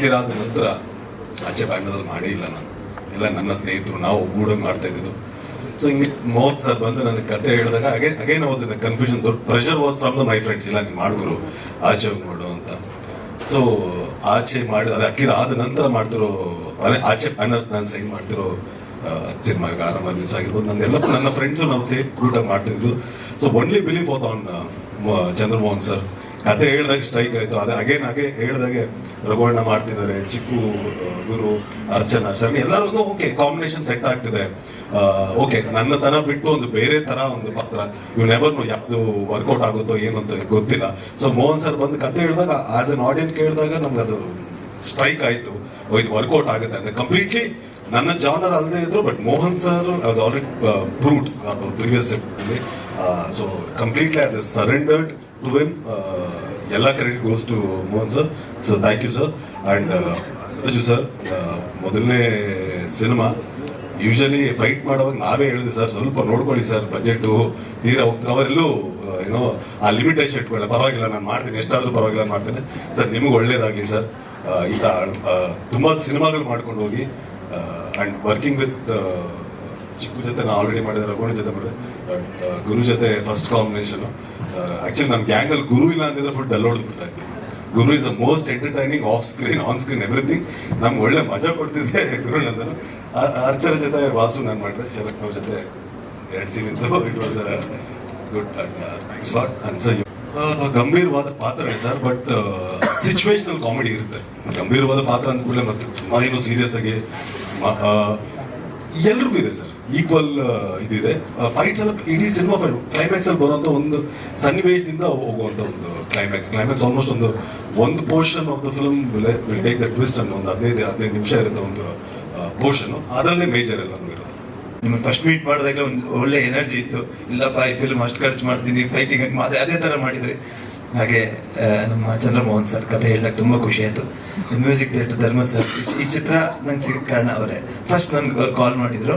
ಅಕ್ಕಿರಾದ ನಂತರ ಆಚೆ ಬ್ಯಾಂಗ್ಳೂರಲ್ಲಿ ಮಾಡೇ ಇಲ್ಲ ನಾನು. ಎಲ್ಲ ನನ್ನ ಸ್ನೇಹಿತರು, ನಾವು ಒಗ್ಗೂಡಂಗೆ ಮಾಡ್ತಾ ಇದ್ದಿದ್ದು. ಸೊ ಹಿಂಗೆ ಮೋಹನ್ ಸರ್ ಬಂದು ನನಗೆ ಕತೆ ಹೇಳಿದಾಗ, ಹಾಗೆ ಅಗೇನ್ ವಾಸ್ ಇನ್ ಕನ್ಫ್ಯೂಷನ್ ದೊಡ್ಡ pressure was from the my friends ಇಲ್ಲ, ನೀನು ಮಾಡಿದ್ರು ಆಚೆ ಮಾಡು ಅಂತ. ಸೊ ಆಚೆ ಮಾಡಿ ಅದು ಅಕ್ಕಿರ ಆದ ನಂತರ ಮಾಡ್ತಿರೋ, ಅದೇ ಆಚೆ ನಾನು ಸೈನ್ ಮಾಡ್ತಿರೋ ಸಿನಿಮಾ ಆರಾಮ ನ್ಯೂಸ್ ಆಗಿರ್ಬೋದು. ನನ್ನೆಲ್ಲ ನನ್ನ ಫ್ರೆಂಡ್ಸು ನಾವು ಸೇರಿ ಊಟ ಮಾಡ್ತಿದ್ದು. ಸೊ ಒನ್ಲಿ ಹೋತ್ ಆನ್ ಚಂದ್ರಮೋಹನ್ ಸರ್. ಕತೆ ಹೇಳ್ದಾಗ ಸ್ಟ್ರೈಕ್ ಆಯ್ತು. ಅದೇ ಅಗೇನ್ ಹಾಗೆ ಹೇಳ್ದಾಗೆ ರಘುವಣ್ಣ ಮಾಡ್ತಿದ್ದಾರೆ, ಚಿಕ್ಕು ಗುರು, ಅರ್ಚನಾ, ಶರಣಿ ಎಲ್ಲರೂ ಓಕೆ ಕಾಂಬಿನೇಷನ್ ಸೆಟ್ ಆಗ್ತಿದೆ. ಓಕೆ ನನ್ನ ತರ ಬಿಟ್ಟು ಒಂದು ಬೇರೆ ತರ ಒಂದು ಪಾತ್ರ. ಇವ್ ನೆವರ್ ಯಾವ್ದು ವರ್ಕೌಟ್ ಆಗುತ್ತೋ ಏನಂತ ಗೊತ್ತಿಲ್ಲ. ಸೊ ಮೋಹನ್ ಸರ್ ಬಂದು ಕತೆ ಹೇಳಿದಾಗ ಆಸ್ ಅನ್ ಆಡಿಯನ್ ಕೇಳಿದಾಗ ನಮ್ಗೆ ಅದು ಸ್ಟ್ರೈಕ್ ಆಯ್ತು. ಇದು ವರ್ಕೌಟ್ ಆಗುತ್ತೆ ಅಂದ್ರೆ ಕಂಪ್ಲೀಟ್ಲಿ ನನ್ನ ಜಾನರ್ ಅಲ್ಲದೆ ಇದ್ರು but Mohan sir already proved previous so completely as a surrendered to him ಎಲ್ಲ credit goes to Mohan sir so thank you sir and Raju sir ಮೊದಲನೇ ಸಿನಿಮಾ ಯೂಶಲಿ ಫೈಟ್ ಮಾಡುವಾಗ ನಾವೇ ಹೇಳಿದೆ ಸರ್ ಸ್ವಲ್ಪ ನೋಡ್ಕೊಳ್ಳಿ ಸರ್ ಬಜೆಟು ತೀರಾ ಹೋಗ್ತಾರೆ. ಅವರೆಲ್ಲೂ ಏನೋ ಆ ಲಿಮಿಟೇಷನ್ ಇಟ್ಕೊಳ್ಳ. ಪರವಾಗಿಲ್ಲ, ನಾನು ಮಾಡ್ತೀನಿ. ಎಷ್ಟಾದರೂ ಪರವಾಗಿಲ್ಲ ಮಾಡ್ತೇನೆ. ಸರ್ ನಿಮಗೆ ಒಳ್ಳೇದಾಗಲಿ ಸರ್ ಇಂಥ ತುಂಬ ಸಿನಿಮಾಗಳು ಮಾಡ್ಕೊಂಡು ಹೋಗಿ ಅಂಡ್ ವರ್ಕಿಂಗ್ ವಿತ್ ಚಿಕ್ಕು ಜೊತೆ ನಾನು ಆಲ್ರೆಡಿ ಮಾಡಿದೆ ರಘುವಣ ಜೊತೆ ಮಾಡಿದೆ. ಗುರು ಜೊತೆ ಫಸ್ಟ್ ಕಾಂಬಿನೇಷನ್ ಆಕ್ಚುಲಿ ನಮ್ಮ ಗ್ಯಾಂಗಲ್ಲಿ ಗುರು ಇಲ್ಲ ಅಂದ್ರೆ ಫುಲ್ ಡಲ್ ಹೊಡೆದ್ಬಿಡ್ತಾ ಇದ್ವಿ. Guru is a most entertaining off screen on screen everything ನಮ್ಗೆ ಒಳ್ಳೆ ಮಜಾ ಕೊಡ್ತಿದ್ದೆ ಗುರು ನಂದನು ಅರ್ಚನ ಜೊತೆ ವಾಸು ನಾನು ಮಾಡಿದೆ ಶರತ್ ಅವ್ರ ಜೊತೆ ಎರಡು ಸೀನ್ ಇತ್ತು it was a good spot so ಗಂಭೀರವಾದ ಪಾತ್ರ ಸರ್ ಬಟ್ ಸಿಚುವೇಶನಲ್ ಕಾಮಿಡಿ ಇರುತ್ತೆ. ಗಂಭೀರವಾದ ಪಾತ್ರ ಅಂದ ಕೂಡಲೇ ಮತ್ತೆ ತುಂಬಾ ಏನು ಸೀರಿಯಸ್ ಆಗಿ ಎಲ್ರಿಗೂ ಇದೆ ಸರ್ ಈಕ್ವಲ್ ಇದಿದೆ. ಫೈಟ್ಸ್ ಎಲ್ಲ ಇಡೀ ಸಿನಿಮಾ ಫೈಟ್ ಕ್ಲೈಮ್ಯಾಕ್ಸ್ ಅಲ್ಲಿ ಬರುವಂತ ಒಂದು ಸನ್ನಿವೇಶದಿಂದ ಹೋಗುವಂತ ಒಂದು ಕ್ಲೈಮ್ಯಾಕ್ಸ್ ಕ್ಲೈಮ್ಯಾಕ್ಸ್ ಆಲ್ಮೋಸ್ಟ್ ಒಂದು ಒಂದು portion of the film will take the twist ಅನ್ನೋ ಒಂದು ಹದಿನೈದು ಹದಿನೈದು ನಿಮಿಷ ಇರುತ್ತೆ ಒಂದು ಪೋರ್ಷನ್ ಅದರಲ್ಲೇ ಮೇಜರ್ ಎಲ್ಲ ಇರೋದು. ನಿಮ್ಮ ಫಸ್ಟ್ ಮೀಟ್ ಮಾಡಿದಾಗ ಒಂದು ಒಳ್ಳೆ ಎನರ್ಜಿ ಇತ್ತು. ಇಲ್ಲಪ್ಪ, ಈ ಫಿಲ್ಮ್ ಅಷ್ಟು ಖರ್ಚು ಮಾಡ್ತೀನಿ ಫೈಟಿಂಗ್ ಅದೇ ಅದೇ ಥರ ಮಾಡಿದ್ರಿ. ಹಾಗೆ ನಮ್ಮ ಚಂದ್ರಮೋಹನ್ ಸರ್ ಕಥೆ ಹೇಳಿದಾಗ ತುಂಬ ಖುಷಿ ಆಯ್ತು. ಮ್ಯೂಸಿಕ್ ಡೈರೆಕ್ಟರ್ ಧರ್ಮ ಸರ್, ಈ ಚಿತ್ರ ನಂಗೆ ಸಿಗ ಕಾರಣ ಅವರೇ. ಫಸ್ಟ್ ನನ್ಗೆ ಕಾಲ್ ಮಾಡಿದ್ರು.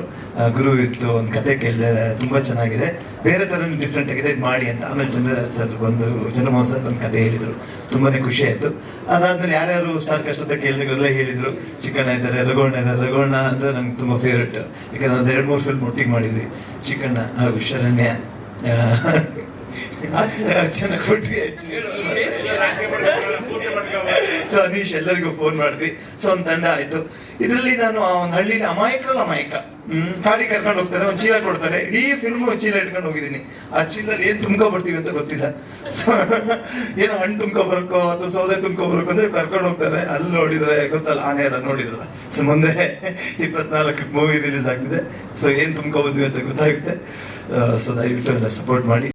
ಗುರು ಇತ್ತು ಒಂದು ಕತೆ ಕೇಳಿದೆ, ತುಂಬ ಚೆನ್ನಾಗಿದೆ. ಬೇರೆ ಥರ ಡಿಫ್ರೆಂಟ್ ಆಗಿದೆ, ಇದು ಮಾಡಿ ಅಂತ. ಆಮೇಲೆ ಚಂದ್ರ ಸರ್ ಬಂದು, ಚಂದ್ರಮೋಹನ್ ಸರ್ ಒಂದು ಕತೆ ಹೇಳಿದರು. ತುಂಬಾನೇ ಖುಷಿ ಆಯಿತು. ಅದಾದ್ಮೇಲೆ ಯಾರ್ಯಾರು ಸ್ಟಾರ್ ಕಷ್ಟ ಕೇಳಿದ್ರೆಲ್ಲ ಹೇಳಿದ್ರು. ಚಿಕ್ಕಣ್ಣ ಇದ್ದಾರೆ ರಘುವಣ್ಣ ಇದ್ದಾರೆ. ರಘೋಣ್ಣ ಅಂದ್ರೆ ನಂಗೆ ತುಂಬ ಫೇವ್ರೆಟ್ ಯಾಕಂದ್ರೆ ಒಂದು ಎರಡು ಮೂರು ಫಿಲ್ಮ್ ಒಟ್ಟಿಗೆ ಮಾಡಿದ್ವಿ. ಚಿಕ್ಕಣ್ಣ ಹಾಗೂ ಶರಣ್ಯ. ಕೊಟ್ಟಿ ಸೊ ಅನೀಶ್ ಎಲ್ಲರಿಗೂ ಫೋನ್ ಮಾಡಿದ್ವಿ. ಸೊ ಒಂದು ತಂಡ ಆಯ್ತು. ಇದರಲ್ಲಿ ನಾನು ಆ ಒಂದು ಹಳ್ಳಿನ ಅಮಾಯಕರಲ್ಲ ಅಮಾಯಕ. ಹ್ಮ್, ಕಾಡಿ ಕರ್ಕೊಂಡು ಹೋಗ್ತಾರೆ, ಒಂದು ಚೀಲ ಕೊಡ್ತಾರೆ. ಇಡೀ ಫಿಲ್ಮ್ ಚೀಲ ಇಟ್ಕೊಂಡು ಹೋಗಿದ್ದೀನಿ. ಆ ಚೀಲ ಏನ್ ತುಂಬ್ಕೊ ಬರ್ತೀವಿ ಅಂತ ಗೊತ್ತಿಲ್ಲ. ಸೊ ಏನೋ ಹಣ್ಣು ತುಂಬ್ಕೊ ಬರ್ಕೋ ಅಥವಾ ಸೌದೆ ತುಂಬ್ಕೊ ಬರಕೋ ಅಂದ್ರೆ ಕರ್ಕೊಂಡು ಹೋಗ್ತಾರೆ. ಅಲ್ಲಿ ನೋಡಿದ್ರೆ, ಗೊತ್ತಲ್ಲ, ಆನೆ ಎಲ್ಲ ನೋಡಿದ್ರಲ್ಲ. ಸೊ ಮುಂದೆ ಇಪ್ಪತ್ನಾಲ್ಕು ಮೂವಿ ರಿಲೀಸ್ ಆಗ್ತಿದೆ. ಸೊ ಏನ್ ತುಂಬ್ಕೊ ಬಂದ್ವಿ ಅಂತ ಗೊತ್ತಾಗುತ್ತೆ. ಸೊ ದಯವಿಟ್ಟು ಎಲ್ಲ ಸಪೋರ್ಟ್ ಮಾಡಿ.